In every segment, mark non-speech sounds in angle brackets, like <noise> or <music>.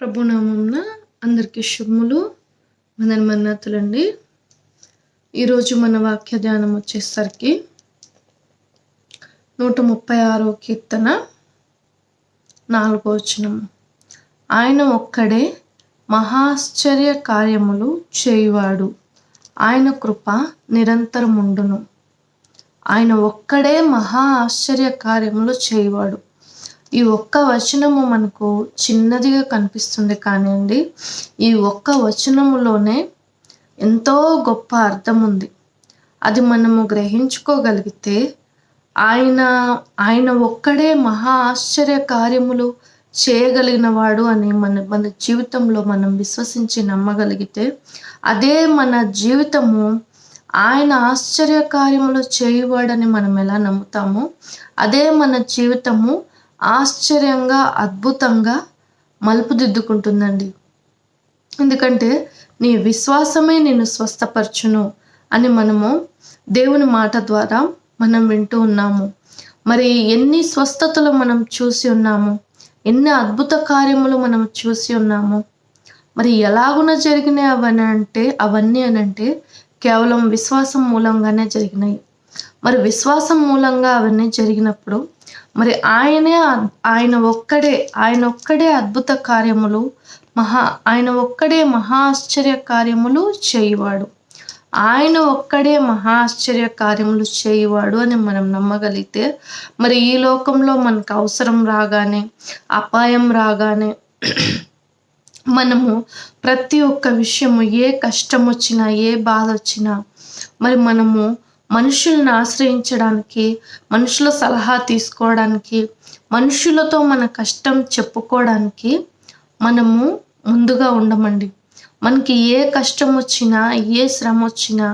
ప్రభునామంన అందరికీ శుభములు మన మన్నతులండి ఈరోజు మన వాక్య ధ్యానం వచ్చేసరికి నూట ముప్పై ఆరో కీర్తన నాలుగో వచనం. ఆయన ఒక్కడే మహాశ్చర్య కార్యములు చేయువాడు. ఆయన కృప నిరంతరముండును. ఆయన ఒక్కడే మహా ఆశ్చర్య కార్యములు చేయవాడు. ఈ ఒక్క వచనము మనకు చిన్నదిగా కనిపిస్తుంది కానివ్వండి ఈ ఒక్క వచనములోనే ఎంతో గొప్ప అర్థం ఉంది. అది మనము గ్రహించుకోగలిగితే ఆయన ఆయన ఒక్కడే మహా ఆశ్చర్య కార్యములు చేయగలిగిన వాడు అని మన మన జీవితంలో మనం విశ్వసించి నమ్మగలిగితే అదే మన జీవితము ఆయన ఆశ్చర్య కార్యములు చేయువాడని మనం ఎలా నమ్ముతామో అదే మన జీవితము ఆశ్చర్యంగా అద్భుతంగా మలుపుదిద్దుకుంటుందండి. ఎందుకంటే నీ విశ్వాసమే నేను స్వస్థపరచును అని మనము దేవుని మాట ద్వారా మనం వింటూ ఉన్నాము. మరి ఎన్ని స్వస్థతలు మనం చూసి ఉన్నాము? ఎన్ని అద్భుత కార్యములు మనం చూసి ఉన్నాము? మరి ఎలాగున జరిగినాయి అవన్నీ అంటే అవన్నీ అని అంటే కేవలం విశ్వాసం మూలంగానే జరిగినాయి. మరి విశ్వాసం మూలంగా అవన్నీ జరిగినప్పుడు మరి ఆయనే ఆయన ఒక్కడే ఆయన ఒక్కడే అద్భుత కార్యములు మహా ఆయన ఒక్కడే మహా ఆశ్చర్య కార్యములు చేయవాడు. ఆయన ఒక్కడే మహా ఆశ్చర్య కార్యములు చేయవాడు అని మనం నమ్మగలిగితే మరి ఈ లోకంలో మనకు అవసరం రాగానే అపాయం రాగానే <clears throat> మనము ప్రతి ఒక్క విషయము ఏ కష్టం వచ్చినా ఏ బాధ వచ్చినా మరి మనము మనుషులను ఆశ్రయించడానికి మనుషుల సలహా తీసుకోవడానికి మనుషులతో మన కష్టం చెప్పుకోవడానికి మనము ముందుగా ఉండమండి. మనకి ఏ కష్టం వచ్చినా ఏ శ్రమ వచ్చినా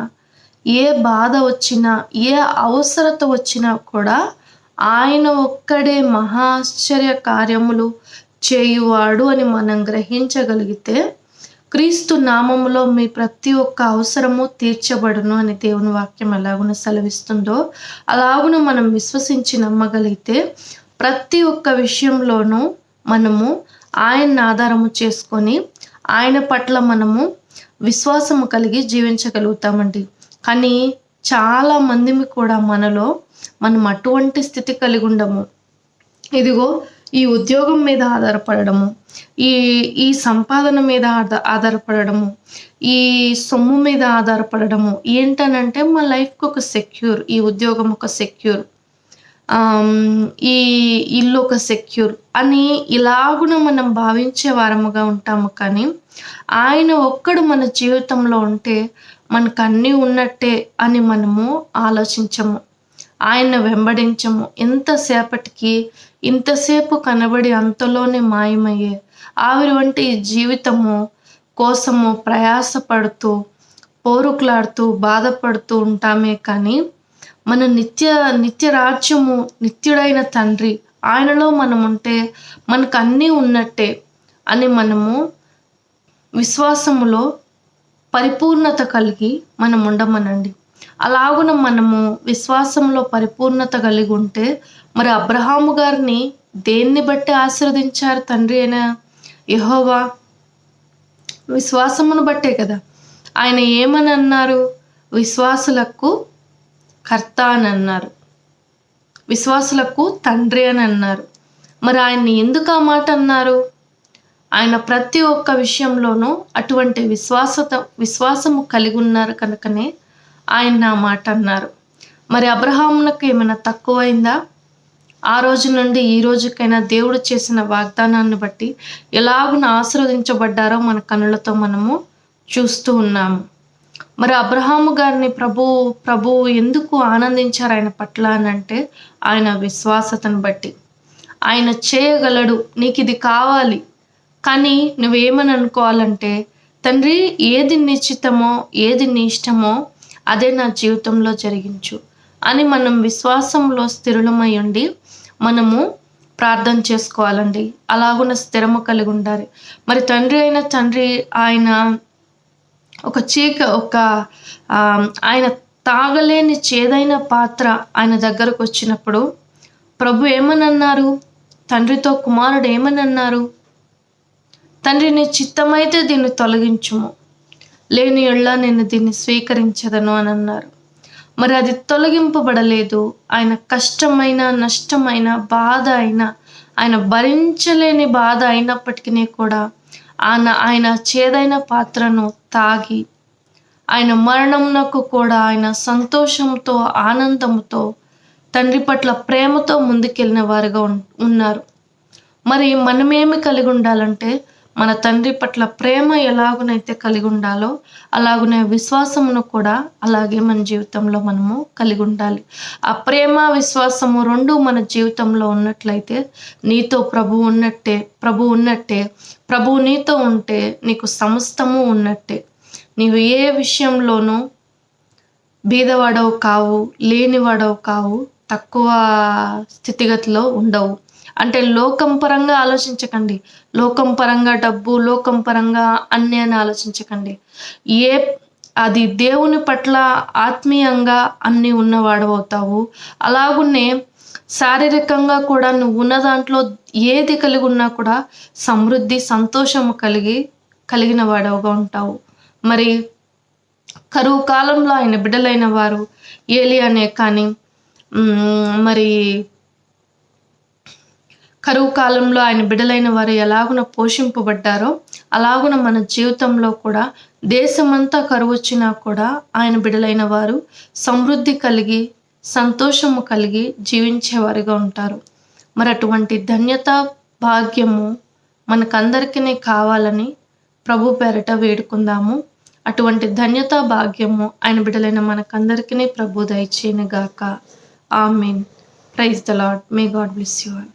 ఏ బాధ వచ్చినా ఏ అవసరత వచ్చినా కూడా ఆయన ఒక్కడే మహాశ్చర్య కార్యములు చేయువాడు అని మనం గ్రహించగలిగితే క్రీస్తు నామములో మీ ప్రతి ఒక్క అవసరము తీర్చబడును అని దేవుని వాక్యం ఎలాగున సెలవిస్తుందో అలాగున మనం విశ్వసించి నమ్మగలిగితే ప్రతి ఒక్క విషయంలోనూ మనము ఆయన్ని ఆధారము చేసుకొని ఆయన పట్ల మనము విశ్వాసము కలిగి జీవించగలుగుతామండి. కానీ చాలా మందిని కూడా మనలో మనం అటువంటి స్థితి కలిగి ఉండము ఇదిగో ఈ ఉద్యోగం మీద ఆధారపడము ఈ ఈ సంపాదన మీద ఆధారపడము ఈ సొమ్ము మీద ఆధారపడము ఏంటనంటే మా లైఫ్కి ఒక సెక్యూర్ ఈ ఉద్యోగం ఒక సెక్యూర్ ఈ ఇల్లు ఒక సెక్యూర్ అని ఇలాగున మనం భావించే వారముగా ఉంటాము కానీ ఆయన ఒక్కడు మన జీవితంలో ఉంటే మనకు అన్నీ ఉన్నట్టే అని మనము ఆలోచించము. ఆయన వెంబడించము. ఎంతసేపటికి ఇంతసేపు కనబడి అంతలోనే మాయమయ్యే ఆవిరి వంటి జీవితము కోసము ప్రయాసపడుతూ పోరుకులాడుతూ బాధపడుతూ ఉంటామే కానీ మన నిత్య నిత్య రాజ్యము నిత్యుడైన తండ్రి ఆయనలో మనం ఉంటే మనకు అన్నీ ఉన్నట్టే అని మనము విశ్వాసములో పరిపూర్ణత కలిగి మనం ఉండమనండి అలాగున మనము విశ్వాసంలో పరిపూర్ణత కలిగి ఉంటే మరి అబ్రహాము గారిని దేన్ని బట్టి ఆశీర్వదించారు తండ్రి అయిన యహోవా? విశ్వాసమును బట్టే కదా. ఆయన ఏమని అన్నారు? విశ్వాసులకు కర్త అని అన్నారు. విశ్వాసులకు తండ్రి అని అన్నారు. మరి ఆయన్ని ఎందుకు ఆ మాట అన్నారు? ఆయన ప్రతి ఒక్క విషయంలోనూ అటువంటి విశ్వాసత విశ్వాసము కలిగి ఉన్నారు కనుకనే ఆయన నా మాట అన్నారు. మరి అబ్రహామునకు ఏమైనా తక్కువైందా? ఆ రోజు నుండి ఈ రోజుకైనా దేవుడు చేసిన వాగ్దానాన్ని బట్టి ఎలాగున ఆశీర్వదించబడ్డారో మన కనులతో మనము చూస్తూ ఉన్నాము. మరి అబ్రహాము గారిని ప్రభు ప్రభు ఎందుకు ఆనందించారు ఆయన పట్ల అని అంటే ఆయన విశ్వాసతను బట్టి. ఆయన చేయగలడు నీకు ఇది కావాలి. కానీ నువ్వేమని అనుకోవాలంటే తండ్రి ఏది నిశ్చితమో ఏది నీ ఇష్టమో అదే నా జీవితంలో జరిగించు అని మనం విశ్వాసంలో స్థిరులమై ఉండి మనము ప్రార్థన చేసుకోవాలండి. అలాగున్న స్థిరము కలిగి ఉండాలి. మరి తండ్రి అయిన తండ్రి ఆయన ఒక చీక ఒక ఆయన తాగలేని చేదైన పాత్ర ఆయన దగ్గరకు వచ్చినప్పుడు ప్రభు ఏమని అన్నారు తండ్రితో కుమారుడు ఏమని అన్నారు తండ్రి నీ చిత్తమైతే దీన్ని తొలగించుము. లేని ఎళ్ళ నేను దీన్ని స్వీకరించదను అని అన్నారు. మరి అది తొలగింపబడలేదు. ఆయన కష్టమైన నష్టమైన బాధ అయినా ఆయన భరించలేని బాధ అయినప్పటికీ కూడా ఆయన ఆయన చేదైన పాత్రను తాగి ఆయన మరణంనకు కూడా ఆయన సంతోషంతో ఆనందంతో తండ్రి పట్ల ప్రేమతో ముందుకెళ్ళిన వారుగా ఉన్నారు. మరి మనమేమి కలిగి ఉండాలంటే మన తండ్రి పట్ల ప్రేమ ఎలాగునైతే కలిగి ఉండాలో అలాగునే విశ్వాసమును కూడా అలాగే మన జీవితంలో మనము కలిగి ఉండాలి. ఆ ప్రేమ విశ్వాసము రెండు మన జీవితంలో ఉన్నట్లయితే నీతో ప్రభు ఉన్నట్టే ప్రభు ఉన్నట్టే ప్రభు నీతో ఉంటే నీకు సమస్తము ఉన్నట్టే. నీవు ఏ విషయంలోనూ బీదవాడవు కావు లేనివాడవు కావు తక్కువ స్థితిగతిలో ఉండవు. అంటే లోకం పరంగా ఆలోచించకండి. లోకం పరంగా డబ్బు లోకం పరంగా అన్ని అని ఆలోచించకండి. ఏ అది దేవుని పట్ల ఆత్మీయంగా అన్ని ఉన్నవాడు అవుతావు. అలాగునే శారీరకంగా కూడా నువ్వు ఉన్న దాంట్లో ఏది కలిగి ఉన్నా కూడా సమృద్ధి సంతోషము కలిగి కలిగిన వాడవుగా ఉంటావు. మరి కరువు కాలంలో ఆయన బిడ్డలైన వారు ఏలి అనే కానీ మరి కరువు కాలంలో ఆయన బిడలైన వారు ఎలాగున పోషింపబడ్డారో అలాగున మన జీవితంలో కూడా దేశమంతా కరువు వచ్చినా కూడా ఆయన బిడలైన వారు సమృద్ధి కలిగి సంతోషము కలిగి జీవించేవారిగా ఉంటారు. మరి అటువంటి ధన్యత భాగ్యము మనకందరికీ కావాలని ప్రభు పేరట వేడుకుందాము. అటువంటి ధన్యత భాగ్యము ఆయన బిడలైన మనకందరికీ ప్రభు దయచేయను గాక amen. Praise the Lord may God bless you all.